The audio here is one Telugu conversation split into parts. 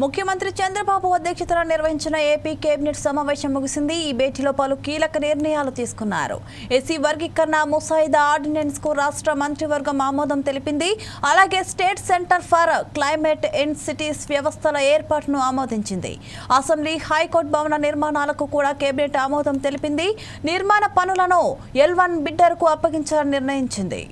ముఖ్యమంత్రి చంద్రబాబు అధ్యక్షతన నిర్వహించిన ఏపీ కేబినెట్ సమావేశం ముగిసింది. ఈ భేటీలో పలు కీలక నిర్ణయాలు తీసుకున్నారు. ఎస్సీ వర్గీకరణ ముసాయిదా ఆర్డినెన్స్కు రాష్ట్ర మంత్రివర్గం ఆమోదం తెలిపింది. అలాగే state centre for climate and cities వ్యవస్థల ఏర్పాటును ఆమోదించింది. అసెంబ్లీ హైకోర్టు భవన నిర్మాణాలకు కూడా కేబినెట్ ఆమోదం తెలిపింది. నిర్మాణ పనులను ఎల్ వన్ బిడ్డర్కు అప్పగించాలని నిర్ణయించింది.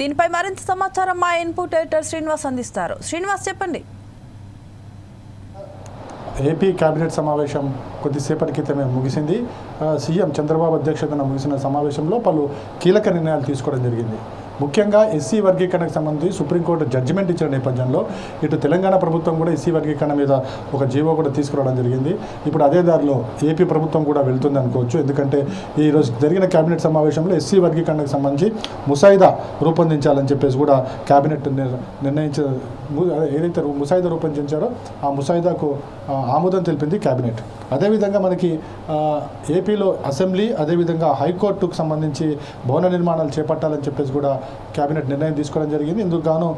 దీనిపై మరింత సమాచారం మా ఇన్పుట్ ఎడిటర్ శ్రీనివాస్ అందిస్తారు. శ్రీనివాస్ చెప్పండి. ఏపీ కేబినెట్ సమావేశం కొద్దిసేపటి క్రితమే ముగిసింది. సీఎం చంద్రబాబు అధ్యక్షతన ముగిసిన సమావేశంలో పలు కీలక నిర్ణయాలు తీసుకోవడం జరిగింది. ముఖ్యంగా ఎస్సీ వర్గీకరణకు సంబంధించి సుప్రీంకోర్టు జడ్జిమెంట్ ఇచ్చిన నేపథ్యంలో ఇటు తెలంగాణ ప్రభుత్వం కూడా ఎస్సీ వర్గీకరణ మీద ఒక జీవో కూడా తీసుకురావడం జరిగింది. ఇప్పుడు అదే దారిలో ఏపీ ప్రభుత్వం కూడా వెళ్తుంది అనుకోవచ్చు. ఎందుకంటే ఈరోజు జరిగిన కేబినెట్ సమావేశంలో ఎస్సీ వర్గీకరణకు సంబంధించి ముసాయిదా రూపొందించాలని చెప్పేసి కూడా కేబినెట్ నిర్- నిర్ణయించ ఏదైతే ముసాయిదా రూపొందించారో ఆ ముసాయిదాకు ఆమోదం తెలిపింది కేబినెట్ అదేవిధంగా మనకి ఏపీలో అసెంబ్లీ అదేవిధంగా హైకోర్టుకు సంబంధించి భవన నిర్మాణాలు చేపట్టాలని చెప్పేసి కూడా కేబినెట్ నిర్ణయం తీసుకోవడం జరిగింది. ఇందుకు గాను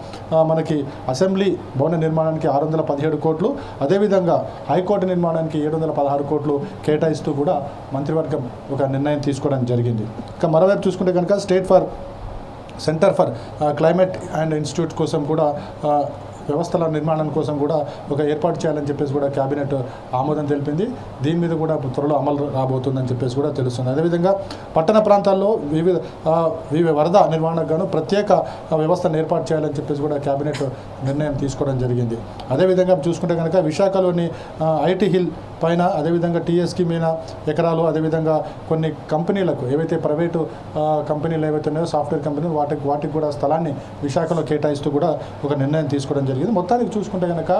మనకి అసెంబ్లీ భవన నిర్మాణానికి ఆరు వందల పదిహేడు కోట్లు అదేవిధంగా హైకోర్టు నిర్మాణానికి ఏడు వందల పదహారు కోట్లు కేటాయిస్తూ కూడా మంత్రివర్గం ఒక నిర్ణయం తీసుకోవడం జరిగింది. ఇక మరోవైపు చూసుకుంటే కనుక state for centre for climate and institute కోసం కూడా వ్యవస్థల నిర్మాణం కోసం కూడా ఒక ఏర్పాటు చేయాలని చెప్పేసి కూడా కేబినెట్ ఆమోదం తెలిపింది. దీని మీద కూడా త్వరలో అమలు రాబోతుందని చెప్పేసి కూడా తెలుస్తుంది. అదేవిధంగా పట్టణ ప్రాంతాల్లో వివిధ వివిధ వరద నిర్వహణకు గాను ప్రత్యేక వ్యవస్థను ఏర్పాటు చేయాలని చెప్పేసి కూడా కేబినెట్ నిర్ణయం తీసుకోవడం జరిగింది. అదేవిధంగా చూసుకుంటే కనుక విశాఖలోని ఐటీ హిల్ పైన అదేవిధంగా టీఎస్కి మీద ఎకరాలు అదేవిధంగా కొన్ని కంపెనీలకు ఏవైతే ప్రైవేటు కంపెనీలు ఏవైతే ఉన్నాయో సాఫ్ట్వేర్ కంపెనీలు వాటికి వాటికి కూడా స్థలాన్ని విశాఖలో కేటాయిస్తూ కూడా ఒక నిర్ణయం తీసుకోవడం జరిగింది. మొత్తానికి చూసుకుంటే కనుక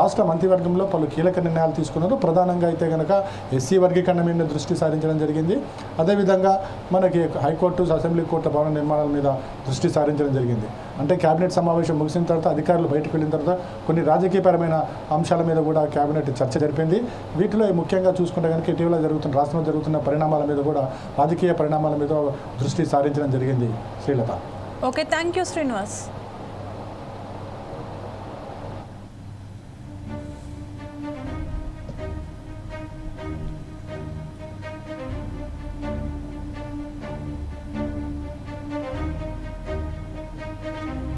రాష్ట్ర మంత్రివర్గంలో పలు కీలక నిర్ణయాలు తీసుకున్నారు. ప్రధానంగా అయితే కనుక ఎస్సీ వర్గీకరణ మీద దృష్టి సారించడం జరిగింది. అదేవిధంగా మనకి హైకోర్టు అసెంబ్లీ కోర్టు భవన నిర్మాణాల మీద దృష్టి సారించడం జరిగింది. అంటే కేబినెట్ సమావేశం ముగిసిన తర్వాత అధికారులు బయటకు వెళ్ళిన తర్వాత కొన్ని రాజకీయపరమైన అంశాల మీద కూడా కేబినెట్ చర్చ జరిపింది. వీటిలో ముఖ్యంగా చూసుకుంటే కనుక ఇటీవల జరుగుతున్న రాష్ట్రంలో జరుగుతున్న పరిణామాల మీద కూడా రాజకీయ పరిణామాల మీద దృష్టి సారించడం జరిగింది. Srilatha. Okay thank you Srinivas.